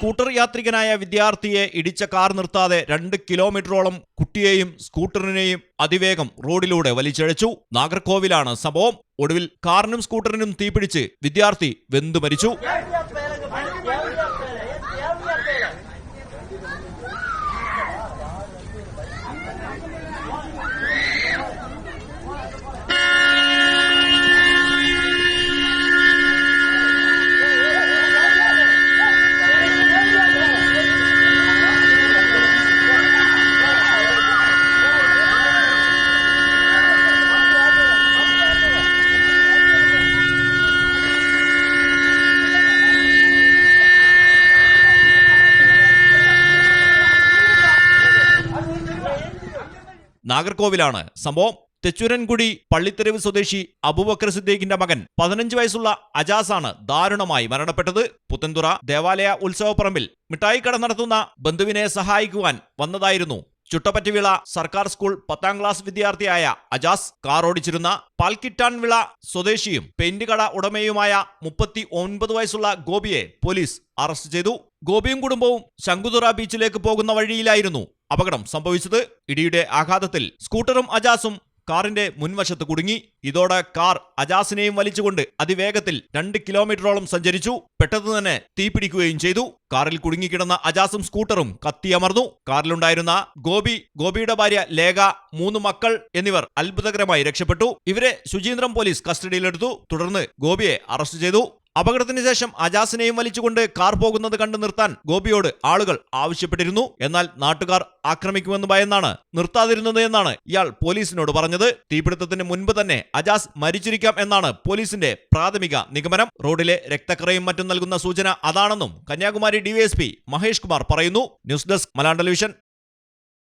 Scooter യാത്രികനായ വിദ്യാർത്ഥിയെ ഇടിച്ച car നിർത്താതെ രണ്ട് കിലോമീറ്ററോളം കുട്ടിയെയും സ്കൂട്ടറിനെയും അതിവേഗം റോഡിലൂടെ വലിച്ചഴച്ചു. നാഗർകോവിലാണ് സംഭവം. ഒടുവിൽ കാറിനും സ്കൂട്ടറിനും തീപിടിച്ച് വിദ്യാർത്ഥി വെന്തു മരിച്ചു. നാഗർകോവിലാണ്. സംഭവം തെച്ചുരൻകുടി പള്ളിത്തെരുവ് സ്വദേശി അബൂബക്കർ സിദ്ദീഖിന്റെ മകൻ പതിനഞ്ച് വയസ്സുള്ള അജാസാണ് ദാരുണമായി മരണപ്പെട്ടത്. പുത്തൻതുറ ദേവാലയ ഉത്സവപ്പറമ്പിൽ മിഠായിക്കട നടത്തുന്ന ബന്ധുവിനെ സഹായിക്കുവാൻ വന്നതായിരുന്നു. ചുട്ടപ്പറ്റുവിള സർക്കാർ സ്കൂൾ പത്താം ക്ലാസ് വിദ്യാർത്ഥിയായ അജാസ് കാർ ഓടിച്ചിരുന്ന പാൽക്കിട്ടാൻവിള സ്വദേശിയും പെയിന്റ് കട ഉടമയുമായ മുപ്പത്തി ഒൻപത് വയസ്സുള്ള ഗോപിയെ പോലീസ് അറസ്റ്റ് ചെയ്തു. ഗോപിയും കുടുംബവും ശങ്കുതുറ ബീച്ചിലേക്ക് പോകുന്ന വഴിയിലായിരുന്നു അപകടം സംഭവിച്ചത്. ഇടിയുടെ ആഘാതത്തിൽ സ്കൂട്ടറും അജാസും കാറിന്റെ മുൻവശത്ത് കുടുങ്ങി. ഇതോടെ കാർ അജാസിനെയും വലിച്ചുകൊണ്ട് അതിവേഗത്തിൽ രണ്ട് കിലോമീറ്ററോളം സഞ്ചരിച്ചു. പെട്ടെന്ന് തന്നെ തീപിടിക്കുകയും ചെയ്തു. കാറിൽ കുടുങ്ങിക്കിടന്ന അജാസും സ്കൂട്ടറും കത്തിയമർന്നു. കാറിലുണ്ടായിരുന്ന ഗോപി ഗോപിയുടെ ഭാര്യ ലേഖ മൂന്ന് മക്കൾ എന്നിവർ അത്ഭുതകരമായി രക്ഷപ്പെട്ടു. ഇവരെ ശുചീന്ദ്രം പോലീസ് കസ്റ്റഡിയിലെടുത്തു. തുടർന്ന് ഗോപിയെ അറസ്റ്റ് ചെയ്തു. അപകടത്തിന് ശേഷം അജാസിനെയും വലിച്ചുകൊണ്ട് കാർ പോകുന്നത് കണ്ട് നിർത്താൻ ഗോപിയോട് ആളുകൾ ആവശ്യപ്പെട്ടിരുന്നു. എന്നാൽ നാട്ടുകാർ ആക്രമിക്കുമെന്ന് ഭയന്നാണ് നിർത്താതിരുന്നത് എന്നാണ് ഇയാൾ പോലീസിനോട് പറഞ്ഞത്. തീപിടുത്തത്തിന് മുൻപ് തന്നെ അജാസ് മരിച്ചിരിക്കാം എന്നാണ് പോലീസിന്റെ പ്രാഥമിക നിഗമനം. റോഡിലെ രക്തക്കറയും മറ്റും നൽകുന്ന സൂചന അതാണെന്നും കന്യാകുമാരി ഡിവൈഎസ്പി മഹേഷ് കുമാർ പറയുന്നു. News desk Malayalam television